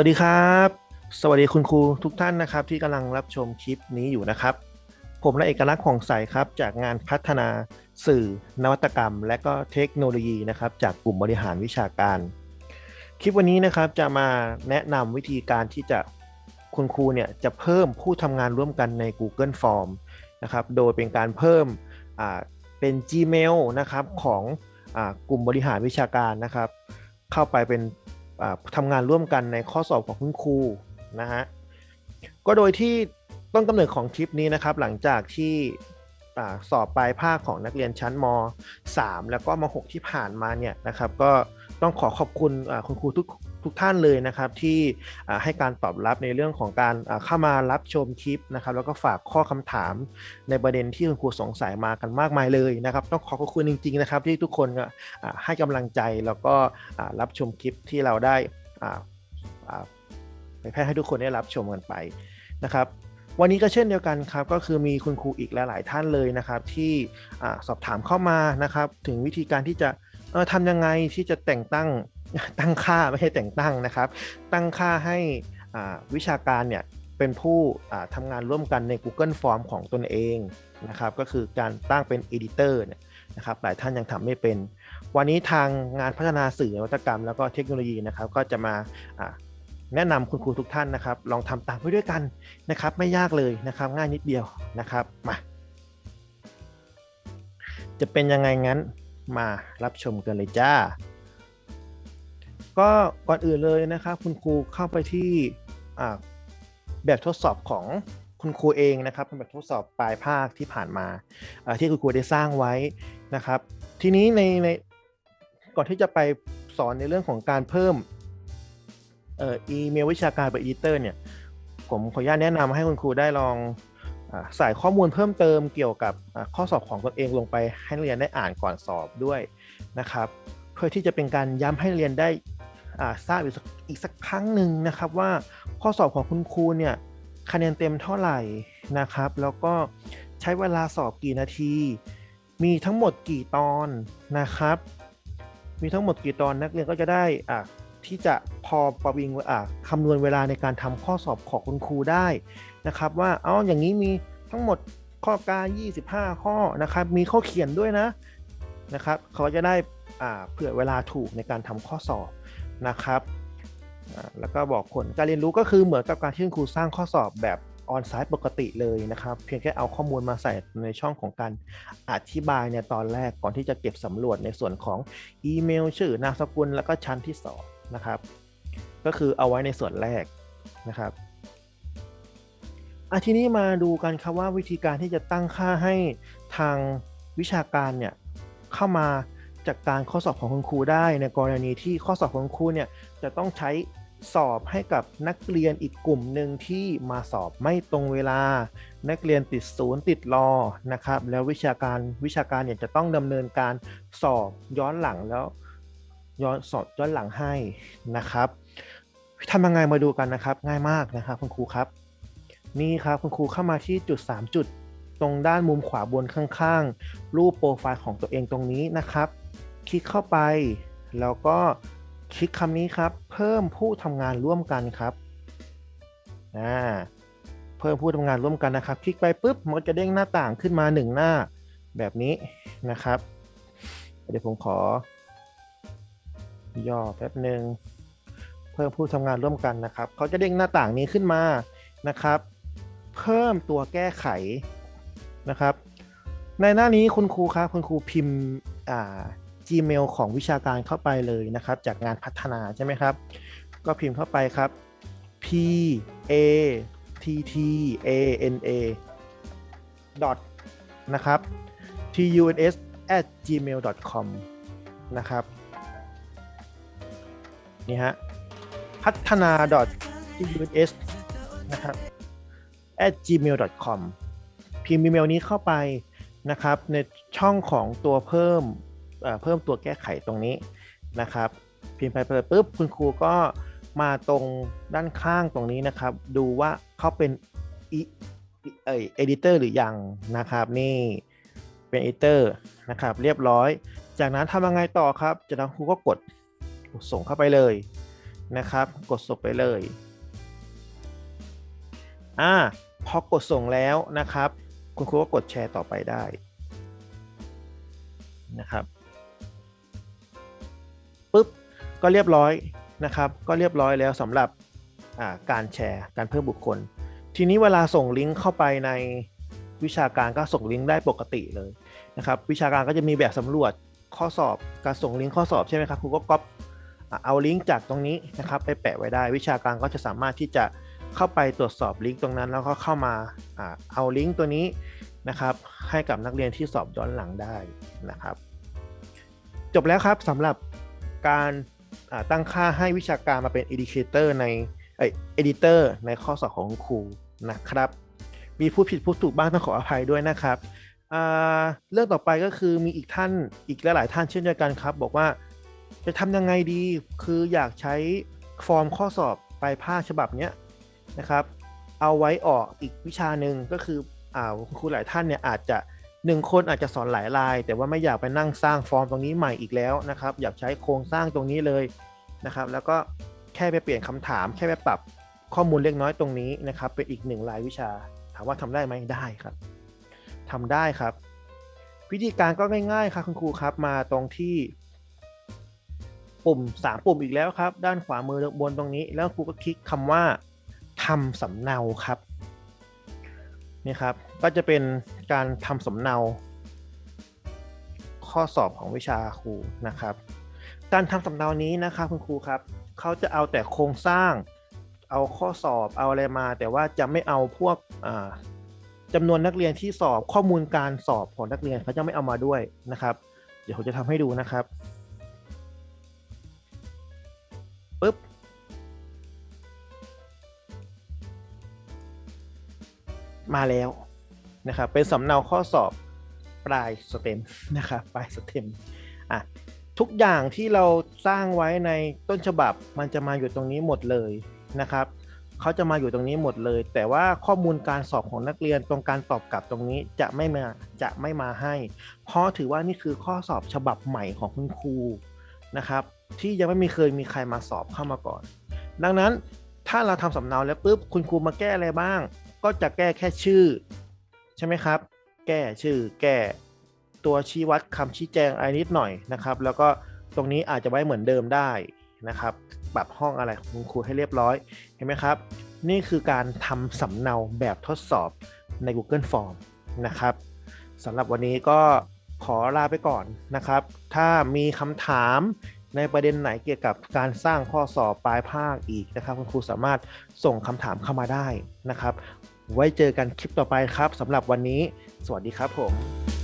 วัสดีครับ สวัสดีคุณครูทุกท่านนะครับ ที่กำลังรับชมคลิปนี้อยู่นะครับ ผมและเอกลักษณ์ของใสครับ จากงานพัฒนาสื่อ นวัตกรรม และก็เทคโนโลยีนะครับ จากกลุ่มบริหารวิชาการ คลิปวันนี้นะครับจะมาแนะนำวิธีการที่จะคุณครูเนี่ยจะเพิ่มผู้ทำงานร่วมกันใน Google Form นะครับ โดยเป็นการเพิ่มเป็น Gmail นะครับของอกลุ่มบริหารวิชาการนะครับ เข้าไปเป็น ทำงานร่วมกันในข้อสอบของคุณครูนะฮะก็โดยที่ต้นกำเนิดของคลิปนี้นะครับ หลังจากที่สอบปลายภาคของนักเรียนชั้นม 3 แล้วก็ม 6 ที่ผ่านมาเนี่ยนะครับ ก็ต้องขอขอบคุณคุณครูทุก ทุกท่านเลยนะครับที่ให้การตอบรับในเรื่องของการเข้ามารับชมคลิปนะครับแล้วก็ฝากข้อคำถามในประเด็นที่คุณครูสงสัยมากันมากมายเลยนะครับต้องขอขอบคุณจริงๆนะครับที่ทุกคนให้กำลังใจแล้วก็รับชมคลิปที่เราได้อ่าอ่าเผยแพร่ให้ทุกคนได้รับชมกันไปนะครับวันนี้ก็เช่นเดียวกันครับก็คือมีคุณครูอีกหลาย ๆ ท่านเลยนะครับ ที่สอบถามเข้ามานะครับ ถึงวิธีการที่จะทำยังไงที่จะแต่งตั้ง ตั้งค่าไม่ใช่แต่งตั้งนะครับ ตั้งค่าให้วิชาการเนี่ยเป็นผู้ทำงานร่วมกันใน Google Form ของตนเองนะครับ ก็คือการตั้งเป็น Editor เนี่ยนะครับ หลายท่านยังทำไม่เป็น วันนี้ทางงานพัฒนาสื่อนวัตกรรม แล้วก็เทคโนโลยีนะครับ ก็จะมาอ่าแนะนำคุณครูทุกท่านนะครับ ลองทำตามไปด้วยกันนะครับ ไม่ยากเลยนะครับ ง่ายนิดเดียวนะครับ มา จะเป็นยังไงงั้นมารับชมกันเลยจ้า ก็ก่อนอื่นเลยนะครับ คุณครูเข้าไปที่แบบทดสอบของคุณครูเองนะครับเป็นแบบทดสอบปลายภาคที่ผ่านมาที่คุณครูได้สร้างไว้นะครับ ทีนี้ในในก่อนที่จะไปสอนในเรื่องของการเพิ่มเอ,อ,อีเมลวิชาการไปอีดิเตอร์เนี่ยผมขออนุญาตแนะนำให้คุณครูได้ลองอใส่ข้อมูลเพิ่มเติมเกี่ยวกับข้อสอบของตนเองลงไปให้นักเรียนได้อ่านก่อนสอบด้วยนะครับ เพื่อที่จะเป็นการย้ำให้นักเรียนได้ ทราบอีกสักอีกสักครั้งหนึ่งนะครับว่าข้อสอบของคุณครูเนี่ยคะแนนเต็มเท่าไหร่นะครับ แล้วก็ใช้เวลาสอบกี่นาที มีทั้งหมดกี่ตอนนะครับ มีทั้งหมดกี่ตอนนักเรียนก็จะได้อ่าที่จะพอประวิงอ่าคำนวณเวลาในการทำข้อสอบของคุณครูได้นะครับ ว่าเอาอย่างนี้มีทั้งหมดข้อการ25 ข้อนะครับ มีข้อเขียนด้วยนะนะครับ เขาจะได้อ่าเผื่อเวลาถูกในการทำข้อสอบ นะครับแล้วก็บอกผลการเรียนรู้ก็คือเหมือนกับการที่คุณครูสร้างข้อสอบแบบออนไซต์ปกติเลยนะครับ เพียงแค่เอาข้อมูลมาใส่ในช่องของการอธิบายในตอนแรกก่อนที่จะเก็บสำรวจในส่วนของอีเมล ชื่อนามสกุลแล้วก็ชั้นที่สองนะครับ ก็คือเอาไว้ในส่วนแรกนะครับอะทีนี้มาดูกันครับว่าวิธีการที่จะตั้งค่าให้ทางวิชาการเนี่ยเข้ามา จัดกการข้อสอบของคุณครูได้ในกรณีที่ข้อสอบของครูเนี่ยจะต้องใช้สอบให้กับนักเรียนอีกกลุ่มหนึ่งที่มาสอบไม่ตรงเวลา นักเรียนติดศูนย์ติดรอนะครับ แล้ววิชาการวิชาการเนี่ยจะต้องดำเนินการสอบย้อนหลังแล้วย้อนสอบย้อนหลังให้นะครับทำยังไงมาดูกันนะครับ ง่ายมากนะครับคุณครูครับ นี่ครับคุณครูเข้ามาที่จุด 3 จุด ตรงด้านมุมขวาบนข้างๆ รูปโปรไฟล์ของตัวเองตรงนี้นะครับ คลิกเข้าไป แล้วก็คลิกคำนี้ครับ เพิ่มผู้ทำงานร่วมกันครับอ่าเพิ่มผู้ทำงานร่วมกันนะครับ คลิกไปปุ๊บมันจะเด้งหน้าต่างขึ้นมา 1 หน้าแบบนี้นะครับ เดี๋ยวผมขอ ย่อแป๊บหนึ่งเพิ่มผู้ทำงานร่วมกันนะครับเขาจะเด้งหน้าต่างนี้ขึ้นมานะครับ เพิ่มตัวแก้ไขนะครับ ในหน้านี้คุณครูครับคุณครูพิมพ์อ่า Gmail ของวิชาการเข้าไปเลยนะครับ จากงานพัฒนาใช่ไหมครับ ก็พิมพ์เข้าไปครับ p a t t a n a dot นะครับ t u n s at gmail com นะครับ นี่ฮะ พัฒนา t u n s นะครับ at gmail com พิมพ์อีเมลนี้เข้าไปนะครับ ในช่องของตัวเพิ่ม เพิ่มตัวแก้ไขตรงนี้นะครับพิมพ์ไปเปิดปุ๊บคุณครูก็มาตรงด้านข้างตรงนี้นะครับ ดูว่าเขาเป็นอีเอ่ย editor หรือยังนะครับ นี่เป็น editor นะครับ เรียบร้อย จากนั้นทำยังไงต่อครับ จากนั้นครูก็กดส่งเข้าไปเลยนะครับ กดส่งไปเลยอ่าพอกดส่งแล้วนะครับ คุณครูก็กดแชร์ต่อไปได้นะครับ ปุ๊บก็เรียบร้อยนะครับ ก็เรียบร้อยแล้วสำหรับการแชร์การเพิ่มบุคคล ทีนี้เวลาส่งลิงก์เข้าไปในวิชาการก็ส่งลิงก์ได้ปกติเลยนะครับ วิชาการก็จะมีแบบสำรวจข้อสอบการส่งลิงก์ข้อสอบใช่ไหมครับครูก็ก๊อปเอาลิงก์จากตรงนี้นะครับไปแปะไว้ได้ วิชาการก็จะสามารถที่จะเข้าไปตรวจสอบลิงก์ตรงนั้น แล้วก็เข้ามาเอาลิงก์ตัวนี้นะครับ ให้กับนักเรียนที่สอบย้อนหลังได้นะครับ จบแล้วครับสำหรับ การตั้งค่าให้วิชาการมาเป็น indicator ในเอ editor ในข้อสอบของครูนะครับ มีผู้ผิดผู้ถูกบ้างต้องขออภัยด้วยนะครับ เรื่องต่อไปก็คือมีอีกท่านอีกหลายท่านเช่นเดียวกันครับ บอกว่าจะทำยังไงดีคืออยากใช้ฟอร์มข้อสอบปลายภาคฉบับนี้นะครับ เอาไว้ออกอีกวิชาหนึ่งก็คืออ่าครูหลายท่านเนี่ยอาจจะ หนึ่งคนอาจจะสอนหลายลาย แต่ว่าไม่อยากไปนั่งสร้างฟอร์มตรงนี้ใหม่อีกแล้วนะครับ อยากใช้โครงสร้างตรงนี้เลยนะครับ แล้วก็แค่ไปเปลี่ยนคำถาม แค่ไปปรับข้อมูลเล็กน้อยตรงนี้นะครับเป็นอีกหนึ่งรายวิชา ถามว่าทำได้ไหมได้ครับทำได้ครับ วิธีการก็ง่ายๆครับคุณครูครับมาตรงที่ ปุ่ม 3 ปุ่มอีกแล้วครับ ด้านขวามือบนตรงนี้ แล้วครูก็คลิกคำว่าทำสำเนาครับ นี่ครับ ก็จะเป็นการทำสำเนา ข้อสอบของวิชาครูนะครับ การทำสำเนานี้นะครับคุณครูครับเขาจะเอาแต่โครงสร้าง เอาข้อสอบเอาอะไรมา แต่ว่าจะไม่เอาพวกจำนวนนักเรียนที่สอบข้อมูลการสอบของนักเรียนเขาจะไม่เอามาด้วยนะครับ เดี๋ยวผมจะทำให้ดูนะครับปึ๊บ มาแล้วนะครับเป็นสำเนาข้อสอบปลายสเต็มนะครับปลายสเต็มอะทุกอย่างที่เราสร้างไว้ในต้นฉบับมันจะมาอยู่ตรงนี้หมดเลยนะครับเขาจะมาอยู่ตรงนี้หมดเลย แต่ว่าข้อมูลการสอบของนักเรียนตรงการตอบกลับตรงนี้จะไม่มาจะไม่มาให้ เพราะถือว่านี่คือข้อสอบฉบับใหม่ของคุณครูนะครับ ที่ยังไม่มีเคยมีใครมาสอบเข้ามาก่อน ดังนั้นถ้าเราทำสำเนาแล้วปุ๊บคุณครูมาแก้อะไรบ้าง ก็จะแก้แค่ชื่อ ใช่ไหมครับ แก้ชื่อ แก้ตัวชี้วัดคำชี้แจงอะไรนิดหน่อยนะครับ แล้วก็ตรงนี้อาจจะไว้เหมือนเดิมได้นะครับ ปรับห้องอะไรของคุณครูให้เรียบร้อย เห็นไหมครับ นี่คือการทำสำเนาแบบทดสอบใน Google Form นะครับสำหรับวันนี้ก็ขอลาไปก่อนนะครับ ถ้ามีคำถาม ในประเด็นไหนเกี่ยวกับการสร้างข้อสอบปลายภาคอีกนะครับ คุณครูสามารถส่งคำถามเข้ามาได้นะครับ ไว้เจอกันคลิปต่อไปครับสำหรับวันนี้ สวัสดีครับผม